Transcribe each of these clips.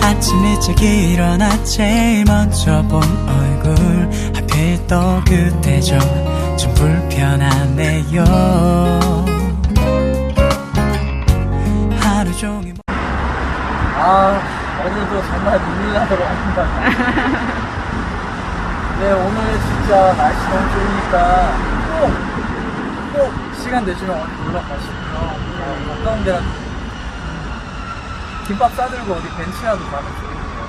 아침 일찍 일어나 제일 먼저 본 얼굴 하필 또 그때죠 좀 불편하네요 하루 종일 아, 오늘도 정말 눈물 나도록 합니다. 네, 오늘 진짜 날씨 너무 좋으니까 꼭, 꼭 시간 되시면 어디 놀러 가시고요. 어, 가까운 데라도 김밥 싸들고 어디 벤치라도 가면 좋겠네요.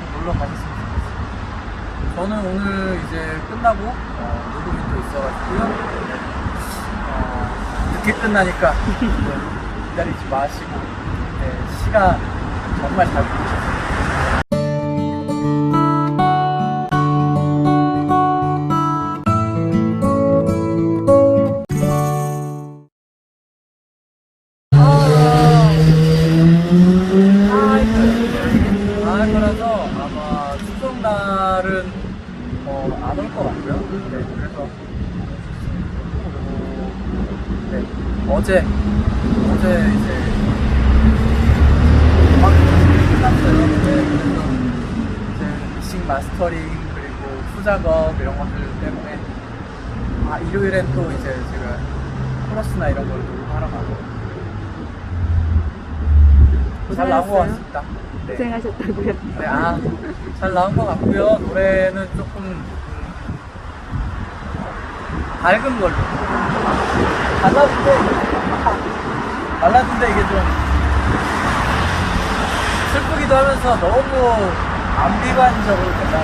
꼭 놀러 가셨으면 좋겠어요. 저는 오늘 이제 끝나고 어, 녹음이 또 있어가지고요. 네. 어, 늦게 끝나니까 네, 기다리지 마시고 네, 시간 정말 잘 보내셨어요. 추석날은 어, 안 올 것 같고요. 네, 그래서 네, 어제 어제 이제. 네, 이제 믹싱 마스터링 그리고 후작업 이런 것들 때문에 아 일요일엔 또 이제 제가 코러스나 이런 걸 녹음하러 가고 잘 나온 것? 같습니다. 네. 고생하셨다고요? 네, 아, 잘 나온 것 같고요. 노래는 조금 음, 밝은 걸로. 발라드인데, 발라드인데 이게 좀 슬프기도 하면서 너무 암비관적으로 된다.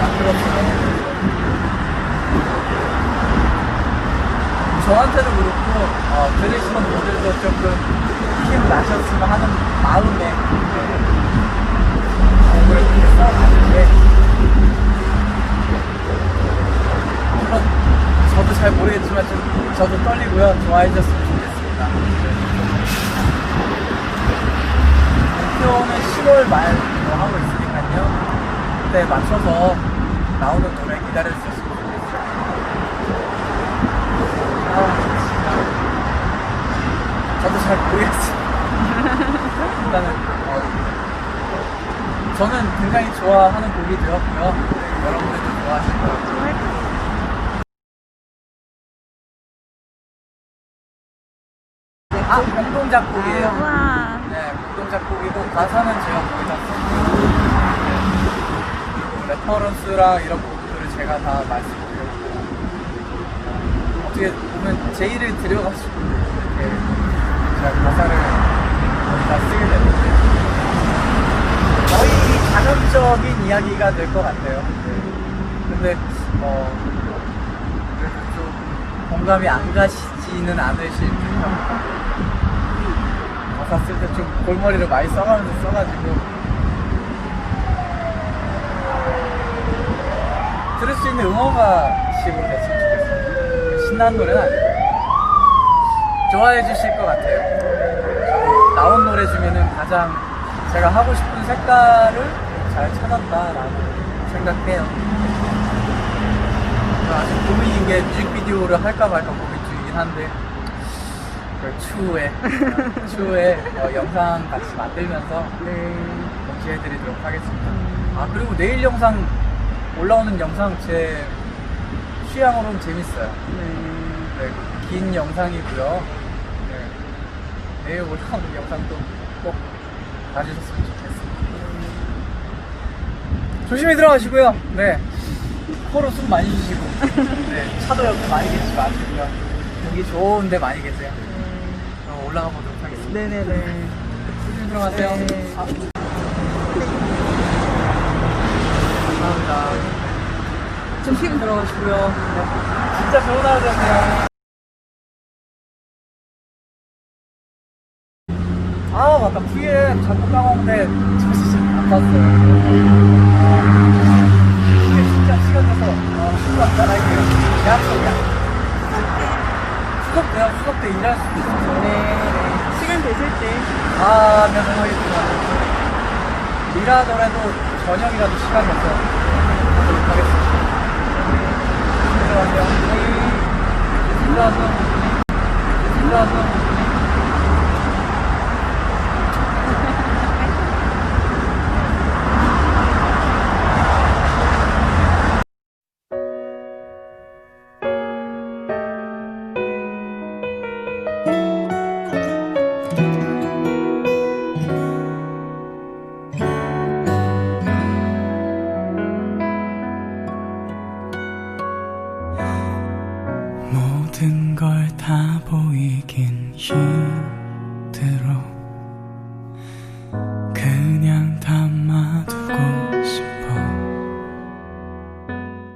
만들었어요. 저한테도 그렇고, 어, 들으시는 분들도 조금 힘 나셨으면 하는 마음에 곡을 이렇게 써봤는데, 물론 저도 잘 모르겠지만 좀 저도 떨리고요. 좋아해 줬으면 좋겠습니다. 목표는 10월 말로 하고 있으니까요. 그때 맞춰서 나오는 노래 기다려 주셨으면 좋겠어요. 아, 진짜. 저도 잘 모르겠어요. 일단은, 어, 저는 굉장히 좋아하는 곡이 되었고요. 네, 여러분들도 좋아하실 것 같아요. 아, 공동 작곡이에요. 와. 네, 공동 작곡이고 가사는 제가 거의 다. 그리고 레퍼런스랑 이런 부분들을 제가 다 말씀드렸고 어떻게 보면 제 일을 들여가지고 이렇게 제가 가사를 다 쓰게 되는데 거의 자전적인 이야기가 될 것 같아요. 네. 근데 어좀 공감이 안 가시지는 않으실 듯합니다. 가사 쓸 때 좀 골머리를 많이 써가면서 써가지고 들을 수 있는 응원가 식으로 됐으면 좋겠어요. 신나는 노래는 아니고 좋아해 주실 것 같아요. 나온 노래 중에는 가장 제가 하고 싶은 색깔을 잘 찾았다라고 생각해요. 아직 고민인 게 뮤직비디오를 할까 말까 고민 중이긴 한데 그 추후에 어, 추후에 어, 영상 같이 만들면서 네. 공지해드리도록 하겠습니다. 아 그리고 내일 영상 올라오는 영상 제 취향으로는 재밌어요. 네. 네, 긴 영상이고요. 네, 내일 올라오는 영상도 꼭 봐주셨으면 좋겠습니다. 조심히 들어가시고요. 네, 코로 숨 많이 쉬시고, 네, 차도 옆에 많이 계시지 마시고요. 공기 좋은데 많이 계세요. 그럼 올라가 보도록 하겠습니다. 네네네. 조심히 들어가세요. 네. 아. 감사합니다. 조심히 들어가시고요. 네, 진짜 좋은 하루 되세요. 아 맞다 VM 자꾸 까먹는데 저 진짜 안 봤어요 이게 진짜 시간 돼서 어, 수업 잘할게요 약속이야 수업 때요 수업 때 일할 수도 있어요 네. 시간 되실 때. 가면 하겠지만 일하더라도 저녁이라도 시간 내서 하겠습니다. 들어가세요. 들어가세요. 들어가세요. 보이긴 힘들어